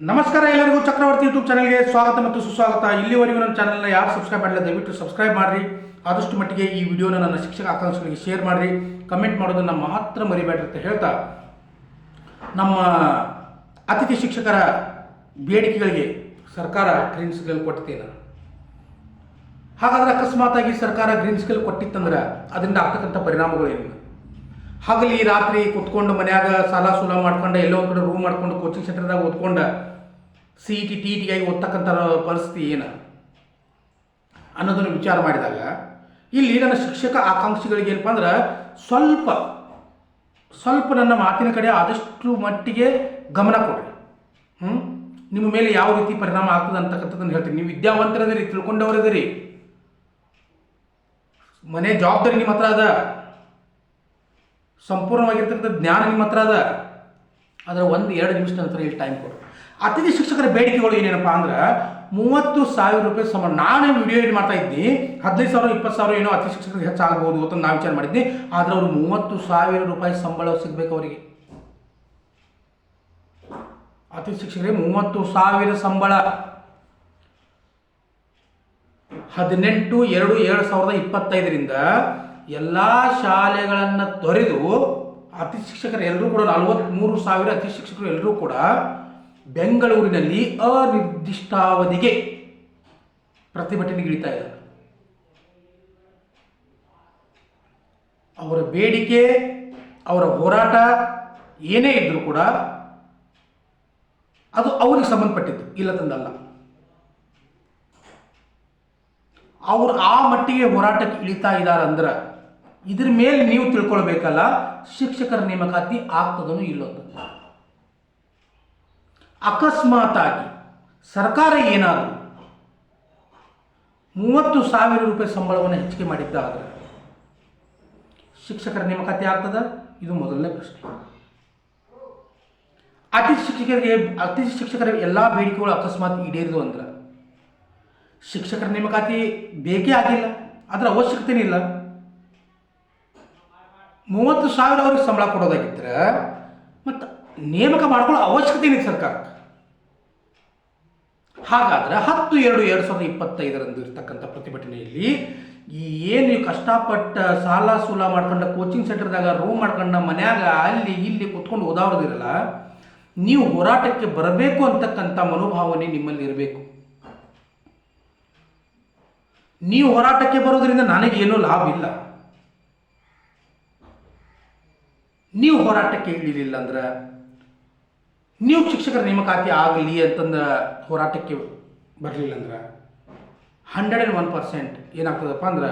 ನಮಸ್ಕಾರ ಎಲ್ಲರಿಗೂ ಚಕ್ರವರ್ತಿ ಯೂಟ್ಯೂಬ್ ಚಾನಲ್ಗೆ ಸ್ವಾಗತ ಮತ್ತು ಸುಸ್ವಾಗತ. ಇಲ್ಲಿವರೆಗೂ ನನ್ನ ಚಾನಲ್ನ ಯಾರು ಸಬ್ಸ್ಕ್ರೈಬ್ ಮಾಡಿಲ್ಲ, ದಯವಿಟ್ಟು ಸಬ್ಸ್ಕ್ರೈಬ್ ಮಾಡಿರಿ. ಆದಷ್ಟು ಮಟ್ಟಿಗೆ ಈ ವಿಡಿಯೋನ ನನ್ನ ಶಿಕ್ಷಕ ಆಕಾಂಕ್ಷಗಳಿಗೆ ಶೇರ್ ಮಾಡಿರಿ. ಕಮೆಂಟ್ ಮಾಡೋದನ್ನು ಮಾತ್ರ ಮರಿಬೇಡ್ರಿ ಅಂತ ಹೇಳ್ತಾ, ನಮ್ಮ ಅತಿಥಿ ಶಿಕ್ಷಕರ ಬೇಡಿಕೆಗಳಿಗೆ ಸರ್ಕಾರ ಗ್ರೀನ್ ಸಿಗ್ನಲ್ ಕೊಟ್ಟಿದ್ದೇನೆ ಹಾಗಾದ್ರೆ ಅಕಸ್ಮಾತಾಗಿ ಸರ್ಕಾರ ಗ್ರೀನ್ ಸಿಗ್ನಲ್ ಕೊಟ್ಟಿತ್ತಂದ್ರೆ ಅದರಿಂದ ಆಗ್ತಕ್ಕಂಥ ಪರಿಣಾಮಗಳೇನು ಹಗಲಿ ರಾತ್ರಿ ಕುತ್ಕೊಂಡು ಮನ್ಯಾಗ ಸಾಲ ಸೂಲ ಮಾಡ್ಕೊಂಡು ಎಲ್ಲೋ ಕಡೆ ರೂಮ್ ಮಾಡ್ಕೊಂಡು ಕೋಚಿಂಗ್ ಸೆಂಟರ್ದಾಗ ಓದ್ಕೊಂಡು ಸಿ ಇ ಟಿ ಟಿ ಟಿಗಾಗಿ ಓದ್ತಕ್ಕಂಥ ಪರಿಸ್ಥಿತಿ ಏನು? ಅನ್ನೋದನ್ನು ವಿಚಾರ ಮಾಡಿದಾಗ, ಇಲ್ಲಿ ನನ್ನ ಶಿಕ್ಷಕ ಆಕಾಂಕ್ಷಿಗಳಿಗೆ ಏನಪ್ಪ ಅಂದ್ರೆ ಸ್ವಲ್ಪ ಸ್ವಲ್ಪ ನನ್ನ ಮಾತಿನ ಕಡೆ ಆದಷ್ಟು ಮಟ್ಟಿಗೆ ಗಮನ ಕೊಡಿ ಹ್ಞೂ ನಿಮ್ಮ ಮೇಲೆ ಯಾವ ರೀತಿ ಪರಿಣಾಮ ಆಗ್ತದೆ ಅಂತಕ್ಕಂಥದ್ದನ್ನು ಹೇಳ್ತೀನಿ. ನೀವು ವಿದ್ಯಾವಂತರದಿರಿ ತಿಳ್ಕೊಂಡವರಿದ್ದೀರಿ. ಮನೆ ಜವಾಬ್ದಾರಿ ನಿಮ್ಮ ಹತ್ರ ಅದ. ಸಂಪೂರ್ಣವಾಗಿರ್ತಕ್ಕಂಥ ಜ್ಞಾನ ನಿಮ್ಮ ಹತ್ರ ಅದ. ಅದರ ಒಂದು ಎರಡು ನಿಮಿಷ ನಂತರ ಇಲ್ಲಿ ಟೈಮ್ ಕೊಡು. ಅತಿಥಿ ಶಿಕ್ಷಕರ ಬೇಡಿಕೆಗಳು ಏನೇನಪ್ಪ ಅಂದ್ರೆ ಮೂವತ್ತು ಸಾವಿರ ರೂಪಾಯಿ ಸಮ ನಾನು ವಿಡಿಯೋ ಏನು ಮಾಡ್ತಾ ಇದ್ದೀನಿ ಹದಿನೈದು ಸಾವಿರ, ಇಪ್ಪತ್ತು ಸಾವಿರ ಏನೋ ಅತಿಥಿ ಶಿಕ್ಷಕರಿಗೆ ಹೆಚ್ಚಾಗಬಹುದು ಅಂತ ನಾನು ವಿಚಾರ ಮಾಡಿದ್ದೆ ಆದ್ರೆ ಅವರು ಮೂವತ್ತು ಸಾವಿರ ರೂಪಾಯಿ ಸಂಬಳ ಸಿಗಬೇಕು ಅವರಿಗೆ. ಅತಿಥಿ ಶಿಕ್ಷಕರಿಗೆ ಮೂವತ್ತು ಸಾವಿರ ಸಂಬಳ. ಹದಿನೆಂಟು, ಎರಡು ಎರಡು ಸಾವಿರದ ಇಪ್ಪತ್ತೈದರಿಂದ ಎಲ್ಲ ಶಾಲೆಗಳನ್ನು ತೊರೆದು ಅತಿ ಶಿಕ್ಷಕರು ಎಲ್ಲರೂ ಕೂಡ ನಲವತ್ತ್ಮೂರು ಸಾವಿರ ಅತಿ ಶಿಕ್ಷಕರು ಎಲ್ಲರೂ ಕೂಡ ಬೆಂಗಳೂರಿನಲ್ಲಿ ಅನಿರ್ದಿಷ್ಟಾವಧಿಗೆ ಪ್ರತಿಭಟನೆಗೆ ಇಳಿತಾ ಇದ್ದಾರೆ. ಅವರ ಬೇಡಿಕೆ, ಅವರ ಹೋರಾಟ ಏನೇ ಇದ್ದರೂ ಕೂಡ ಅದು ಅವರಿಗೆ ಸಂಬಂಧಪಟ್ಟಿದ್ದು ಇಲ್ಲದಂದಲ್ಲ ಅವರು ಆ ಮಟ್ಟಿಗೆ ಹೋರಾಟಕ್ಕೆ ಇಳಿತಾ ಇದ್ದಾರೆ ಅಂದ್ರೆ ಇದ್ರ ಮೇಲೆ ನೀವು ತಿಳ್ಕೊಳ್ಬೇಕಲ್ಲ, ಶಿಕ್ಷಕರ ನೇಮಕಾತಿ ಆಗ್ತದನು ಇಲ್ಲೊಂದು ಅಕಸ್ಮಾತಾಗಿ ಸರ್ಕಾರ ಏನಾದರೂ ಮೂವತ್ತು ಸಾವಿರ ರೂಪಾಯಿ ಸಂಬಳವನ್ನು ಹೆಚ್ಚಿಗೆ ಮಾಡಿದ್ದಾದರೆ ಶಿಕ್ಷಕರ ನೇಮಕಾತಿ ಆಗ್ತದ? ಇದು ಮೊದಲನೇ ಪ್ರಶ್ನೆ. ಅತಿಥಿ ಶಿಕ್ಷಕರಿಗೆ ಅತಿಥಿ ಶಿಕ್ಷಕರ ಎಲ್ಲ ಬೇಡಿಕೆಗಳು ಅಕಸ್ಮಾತ್ ಈಡೇರಿದು ಅಂದ್ರೆ, ಶಿಕ್ಷಕರ ನೇಮಕಾತಿ ಬೇಕೇ ಆಗಿಲ್ಲ, ಅದರ ಅವಶ್ಯಕತೆನೇ ಇಲ್ಲ. ಮೂವತ್ತು ಸಾವಿರ ಅವ್ರಿಗೆ ಸಂಬಳ ಕೊಡೋದಾಗಿದ್ದರೆ ಮತ್ತು ನೇಮಕ ಮಾಡ್ಕೊಳ್ಳೋ ಅವಶ್ಯಕತೆ ಇದೆ ಸರ್ಕಾರಕ್ಕೆ? ಹಾಗಾದ್ರೆ ಹತ್ತು ಎರಡು ಎರಡು ಸಾವಿರದ ಇಪ್ಪತ್ತೈದರಂದು ಇರ್ತಕ್ಕಂಥ ಪ್ರತಿಭಟನೆಯಲ್ಲಿ ಏನು ನೀವು ಕಷ್ಟಪಟ್ಟ ಸಾಲ ಸೂಲ ಮಾಡ್ಕೊಂಡ ಕೋಚಿಂಗ್ ಸೆಂಟರ್ದಾಗ ರೂಮ್ ಮಾಡ್ಕೊಂಡ ಮನ್ಯಾಗ ಅಲ್ಲಿ ಇಲ್ಲಿ ಕುತ್ಕೊಂಡು ಓದಾವ್ರದಿರಲ್ಲ, ನೀವು ಹೋರಾಟಕ್ಕೆ ಬರಬೇಕು ಅಂತಕ್ಕಂಥ ಮನೋಭಾವನೆ ನಿಮ್ಮಲ್ಲಿ ಇರಬೇಕು. ನೀವು ಹೋರಾಟಕ್ಕೆ ಬರೋದ್ರಿಂದ ನನಗೇನೂ ಲಾಭ ಇಲ್ಲ. ನೀವು ಹೋರಾಟಕ್ಕೆ ಇಳಿಲಿಲ್ಲ ಅಂದ್ರೆ ನೀವು ಶಿಕ್ಷಕರ ನೇಮಕಾತಿ ಆಗಲಿ ಅಂತಂದ ಹೋರಾಟಕ್ಕೆ ಬರಲಿಲ್ಲ ಅಂದ್ರೆ ಹಂಡ್ರೆಡ್ ಆ್ಯಂಡ್ ಒನ್ ಪರ್ಸೆಂಟ್ ಏನಾಗ್ತದಪ್ಪ ಅಂದ್ರೆ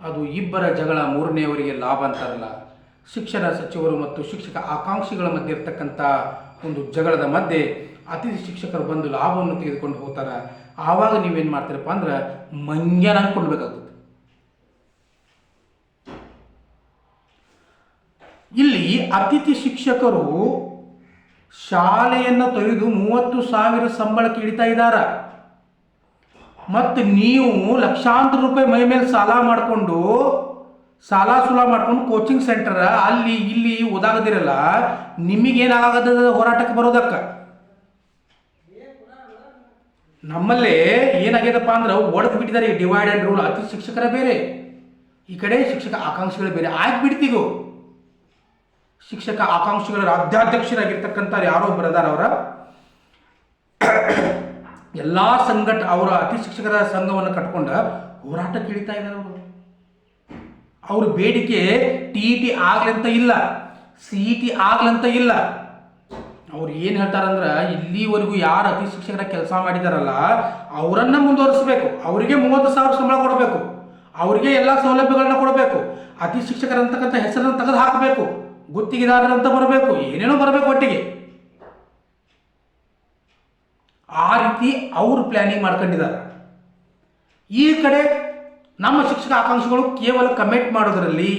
ಅದು ಇಬ್ಬರ ಜಗಳ ಮೂರನೆಯವರಿಗೆ ಲಾಭ ಅಂತಾರಲ್ಲ. ಶಿಕ್ಷಣ ಸಚಿವರು ಮತ್ತು ಶಿಕ್ಷಕ ಆಕಾಂಕ್ಷಿಗಳ ಮಧ್ಯೆ ಇರ್ತಕ್ಕಂಥ ಒಂದು ಜಗಳದ ಮಧ್ಯೆ ಅತಿಥಿ ಶಿಕ್ಷಕರು ಬಂದು ಲಾಭವನ್ನು ತೆಗೆದುಕೊಂಡು ಹೋಗ್ತಾರೆ. ಆವಾಗ ನೀವೇನು ಮಾಡ್ತೀರಪ್ಪ ಅಂದ್ರೆ ಮಂಗ್ಯನ ಅನ್ಕೊಳ್ಬೇಕಾಗ್ತದೆ ಇಲ್ಲಿ ಅತಿಥಿ ಶಿಕ್ಷಕರು ಶಾಲೆಯನ್ನು ತೊರೆದು ಮೂವತ್ತು ಸಾವಿರ ಸಂಬಳಕ್ಕೆ ಇಳಿತಾ ಇದ್ದಾರೆ. ಮತ್ತು ನೀವು ಲಕ್ಷಾಂತರ ರೂಪಾಯಿ ಮೈ ಮೇಲೆ ಸಾಲ ಮಾಡಿಕೊಂಡು, ಸಾಲ ಸುಲ ಮಾಡ್ಕೊಂಡು ಕೋಚಿಂಗ್ ಸೆಂಟರ್ ಅಲ್ಲಿ ಇಲ್ಲಿ ಓದಾಗದಿರಲ್ಲ, ನಿಮಗೇನಾಗದ ಹೋರಾಟಕ್ಕೆ ಬರೋದಕ್ಕೆ? ನಮ್ಮಲ್ಲೇ ಏನಾಗ್ಯದಪ್ಪ ಅಂದ್ರೆ ಒಡೆದು ಬಿಟ್ಟಿದ್ದಾರೆ ಡಿವೈಡ್ ಆ್ಯಂಡ್ ರೂಲ್ ಅತಿ ಶಿಕ್ಷಕರ ಬೇರೆ, ಈ ಕಡೆ ಶಿಕ್ಷಕ ಆಕಾಂಕ್ಷೆಗಳು ಬೇರೆ. ಆಯ್ತು ಬಿಡ್ತೀಗೋ ಶಿಕ್ಷಕ ಆಕಾಂಕ್ಷಿಗಳ ರಾಜ್ಯಾಧ್ಯಕ್ಷರಾಗಿರ್ತಕ್ಕಂಥ ಯಾರೋ ಅವರ. ಎಲ್ಲ ಸಂಘಟ ಅವರ ಅತಿ ಶಿಕ್ಷಕರ ಸಂಘವನ್ನು ಕಟ್ಕೊಂಡ ಹೋರಾಟ ಇಳಿತಾ ಇದ್ದಾರೆ ಅವರು. ಅವ್ರ ಬೇಡಿಕೆ ಟಿ ಇ ಟಿ ಆಗ್ಲಂತ ಇಲ್ಲ, ಸಿ ಇ ಟಿ ಆಗ್ಲಂತ ಇಲ್ಲ. ಅವ್ರು ಏನು ಹೇಳ್ತಾರಂದ್ರೆ, ಇಲ್ಲಿವರೆಗೂ ಯಾರು ಅತಿ ಶಿಕ್ಷಕರ ಕೆಲಸ ಮಾಡಿದಾರಲ್ಲ, ಅವರನ್ನ ಮುಂದುವರಿಸಬೇಕು. ಅವರಿಗೆ ಮೂವತ್ತು ಸಾವಿರ ಸಂಬಳ ಕೊಡಬೇಕು. ಅವರಿಗೆ ಎಲ್ಲ ಸೌಲಭ್ಯಗಳನ್ನ ಕೊಡಬೇಕು. ಅತಿ ಶಿಕ್ಷಕರಂತಕ್ಕಂಥ ಹೆಸರನ್ನು ತೆಗೆದು ಹಾಕಬೇಕು ಗುತ್ತಿಗೆದಾರರಂತ ಬರಬೇಕು, ಏನೇನೋ ಬರಬೇಕು ಒಟ್ಟಿಗೆ. ಆ ರೀತಿ ಅವರು ಪ್ಲ್ಯಾನಿಂಗ್ ಮಾಡ್ಕೊಂಡಿದ್ದಾರೆ. ಈ ಕಡೆ ನಮ್ಮ ಶಿಕ್ಷಕ ಆಕಾಂಕ್ಷಿಗಳು ಕೇವಲ ಕಮೆಂಟ್ ಮಾಡೋದರಲ್ಲಿ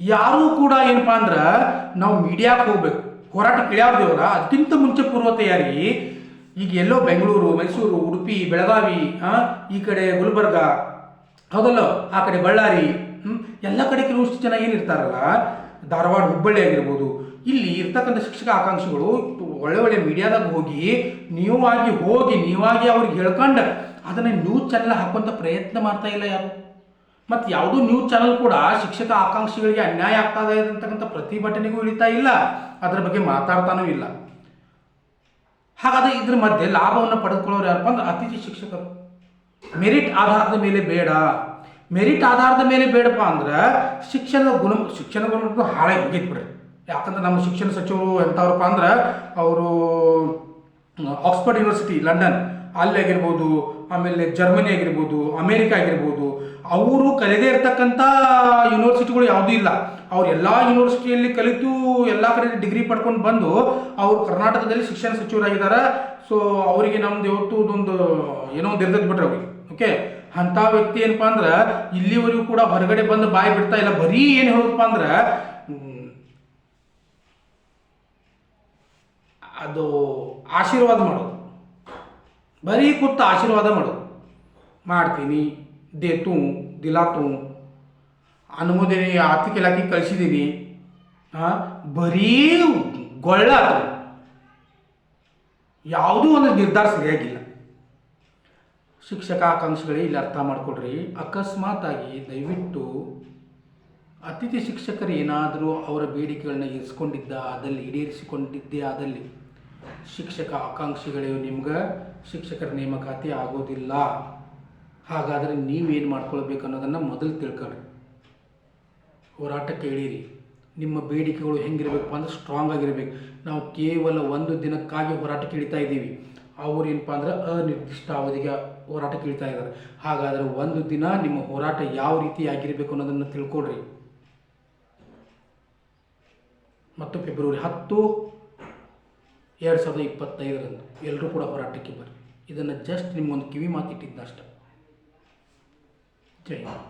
ಯಾರೂ ಕೂಡ ಏನಪ್ಪ ಅಂದ್ರೆ ನಾವು ಮೀಡಿಯಾಕ್ಕೆ ಹೋಗ್ಬೇಕು. ಹೋರಾಟ ಇಳಿಯಾವ್ದೇವರ ಅದಕ್ಕಿಂತ ಮುಂಚೆ ಪೂರ್ವ ತಯಾರಿ ಈಗ ಎಲ್ಲೋ ಬೆಂಗಳೂರು, ಮೈಸೂರು, ಉಡುಪಿ, ಬೆಳಗಾವಿ ಈ ಕಡೆ ಗುಲ್ಬರ್ಗ ಹೌದಲ್ಲ? ಆ ಕಡೆ ಬಳ್ಳಾರಿ? ಎಲ್ಲ ಕಡೆ ಕೆಲವಷ್ಟು ಜನ ಏನಿರ್ತಾರಲ್ಲ, ಧಾರವಾಡ ಹುಬ್ಬಳ್ಳಿ ಆಗಿರ್ಬೋದು, ಇಲ್ಲಿ ಇರ್ತಕ್ಕಂಥ ಶಿಕ್ಷಕ ಆಕಾಂಕ್ಷಿಗಳು ಒಳ್ಳೆ ಒಳ್ಳೆ ಮೀಡಿಯಾದಾಗ ಹೋಗಿ ನೀವಾಗಿ ಹೋಗಿ, ನೀವಾಗಿ ಅವ್ರಿಗೆ ಹೇಳ್ಕೊಂಡು ಅದನ್ನು ನ್ಯೂಸ್ ಚಾನೆಲ್ ಹಾಕುವಂಥ ಪ್ರಯತ್ನ ಮಾಡ್ತಾ ಇಲ್ಲ ಯಾರು. ಮತ್ತು ಯಾವುದೂ ನ್ಯೂಸ್ ಚಾನಲ್ ಕೂಡ ಶಿಕ್ಷಕ ಆಕಾಂಕ್ಷಿಗಳಿಗೆ ಅನ್ಯಾಯ ಆಗ್ತಾ ಇದೆ ಅಂತಕ್ಕಂಥ ಪ್ರತಿಭಟನೆಗೂ ಇಳಿತಾ ಇಲ್ಲ, ಅದರ ಬಗ್ಗೆ ಮಾತಾಡ್ತಾನೂ ಇಲ್ಲ. ಹಾಗಾದ್ರೆ ಇದ್ರ ಮಧ್ಯೆ ಲಾಭವನ್ನು ಪಡೆದುಕೊಳ್ಳೋರು ಯಾರಪ್ಪ ಅಂದ್ರೆ ಅತಿಥಿ ಶಿಕ್ಷಕರು. ಮೆರಿಟ್ ಆಧಾರದ ಮೇಲೆ ಬೇಡ. ಮೆರಿಟ್ ಆಧಾರದ ಮೇಲೆ ಬೇಡಪ್ಪ ಅಂದ್ರೆ ಶಿಕ್ಷಣದ ಗುಣ ಶಿಕ್ಷಣ ಗುಣಮಟ್ಟ ಹಾಳೆ ಹೋಗಿದ್ ಬಿಡ್ರಿ. ಯಾಕಂದ್ರೆ ನಮ್ಮ ಶಿಕ್ಷಣ ಸಚಿವರು ಎಂಥವ್ರಪ್ಪ ಅಂದ್ರೆ ಅವರು ಆಕ್ಸ್ಫರ್ಡ್ ಯೂನಿವರ್ಸಿಟಿ ಲಂಡನ್ ಅಲ್ಲಿ ಆಗಿರ್ಬೋದು, ಆಮೇಲೆ ಜರ್ಮನಿ ಆಗಿರ್ಬೋದು ಅಮೇರಿಕ ಆಗಿರ್ಬೋದು, ಅವರು ಕಲಿದೇ ಇರತಕ್ಕಂಥ ಯೂನಿವರ್ಸಿಟಿಗಳು ಯಾವುದೂ ಇಲ್ಲ. ಅವ್ರು ಎಲ್ಲ ಯೂನಿವರ್ಸಿಟಿಯಲ್ಲಿ ಕಲಿತು ಎಲ್ಲ ಕಡೆ ಡಿಗ್ರಿ ಪಡ್ಕೊಂಡು ಬಂದು ಅವರು ಕರ್ನಾಟಕದಲ್ಲಿ ಶಿಕ್ಷಣ ಸಚಿವರಾಗಿದ್ದಾರೆ ಸೊ ಅವರಿಗೆ ನಮ್ದು ಯಾವತ್ತೂ ಒಂದು ಏನೋ ಒಂದು ಇರ್ತದೆ ಬಿಟ್ರೆ ಅವ್ರಿಗೆ. ಓಕೆ, ಅಂಥ ವ್ಯಕ್ತಿ ಏನಪ್ಪ ಅಂದ್ರೆ ಇಲ್ಲಿವರೆಗೂ ಕೂಡ ಹೊರಗಡೆ ಬಂದು ಬಾಯಿ ಬಿಡ್ತಾ ಇಲ್ಲ, ಬರೀ ಏನು ಹೇಳೋದಪ್ಪ ಅಂದ್ರೆ ಅದು ಆಶೀರ್ವಾದ ಮಾಡೋದು. ಬರೀ ಕೂತು ಆಶೀರ್ವಾದ ಮಾಡೋದು. ಮಾಡ್ತೀನಿ ದೇತು ದಿಲಾತು ಅನುಮೋದನೆ ಆರ್ಥಿಕ ಇಲಾಖೆ ಕಳಿಸಿದ್ದೀನಿ, ಹಾಂ, ಬರೀ ಗೊಳ್ಳಾತು ಯಾವುದೂ ಒಂದು ನಿರ್ಧಾರ ಸರಿಯಾಗಿಲ್ಲ. ಶಿಕ್ಷಕ ಆಕಾಂಕ್ಷಿಗಳೇ ಇಲ್ಲಿ ಅರ್ಥ ಮಾಡಿಕೊಡ್ರಿ. ಅಕಸ್ಮಾತಾಗಿ ದಯವಿಟ್ಟು ಅತಿಥಿ ಶಿಕ್ಷಕರು ಏನಾದರೂ ಅವರ ಬೇಡಿಕೆಗಳನ್ನ ಇರಿಸ್ಕೊಂಡಿದ್ದ ಅದಲ್ಲಿ ಈಡೇರಿಸಿಕೊಂಡಿದ್ದೇ ಆದಲ್ಲಿ ಶಿಕ್ಷಕ ಆಕಾಂಕ್ಷಿಗಳೇ ನಿಮ್ಗೆ ಶಿಕ್ಷಕರ ನೇಮಕಾತಿ ಆಗೋದಿಲ್ಲ. ಹಾಗಾದರೆ ನೀವೇನು ಮಾಡ್ಕೊಳ್ಬೇಕು ಅನ್ನೋದನ್ನು ಮೊದಲು ತಿಳ್ಕೊಳ್ರಿ. ಹೋರಾಟಕ್ಕೆ ಇಳೀರಿ ನಿಮ್ಮ ಬೇಡಿಕೆಗಳು ಹೆಂಗಿರಬೇಕು ಅಂದ್ರೆ ಸ್ಟ್ರಾಂಗ್ ಆಗಿರಬೇಕು. ನಾವು ಕೇವಲ ಒಂದು ದಿನಕ್ಕಾಗಿ ಹೋರಾಟಕ್ಕೆ ಇಳಿತಾ ಇದ್ದೀವಿ. ಅವ್ರು ಏನಪ್ಪ ಅಂದ್ರೆ ಅನಿರ್ದಿಷ್ಟ ಅವಧಿಗೆ ಹೋರಾಟಕ್ಕೆ ಕೇಳ್ತಾ ಇದ್ದಾರೆ. ಹಾಗಾದರೆ ಒಂದು ದಿನ ನಿಮ್ಮ ಹೋರಾಟ ಯಾವ ರೀತಿ ಆಗಿರಬೇಕು ಅನ್ನೋದನ್ನು ತಿಳ್ಕೊಳ್ರಿ. ಮತ್ತು ಫೆಬ್ರವರಿ ಹತ್ತು ಎರಡು ಸಾವಿರದ ಇಪ್ಪತ್ತೈದರಂದು ಎಲ್ಲರೂ ಕೂಡ ಹೋರಾಟಕ್ಕೆ ಬರ್ರಿ. ಇದನ್ನು ಜಸ್ಟ್ ನಿಮ್ಗೊಂದು ಕಿವಿ ಮಾತಿಟ್ಟಿದ್ದಷ್ಟೆ ಜೈ ಹಿಂದ್.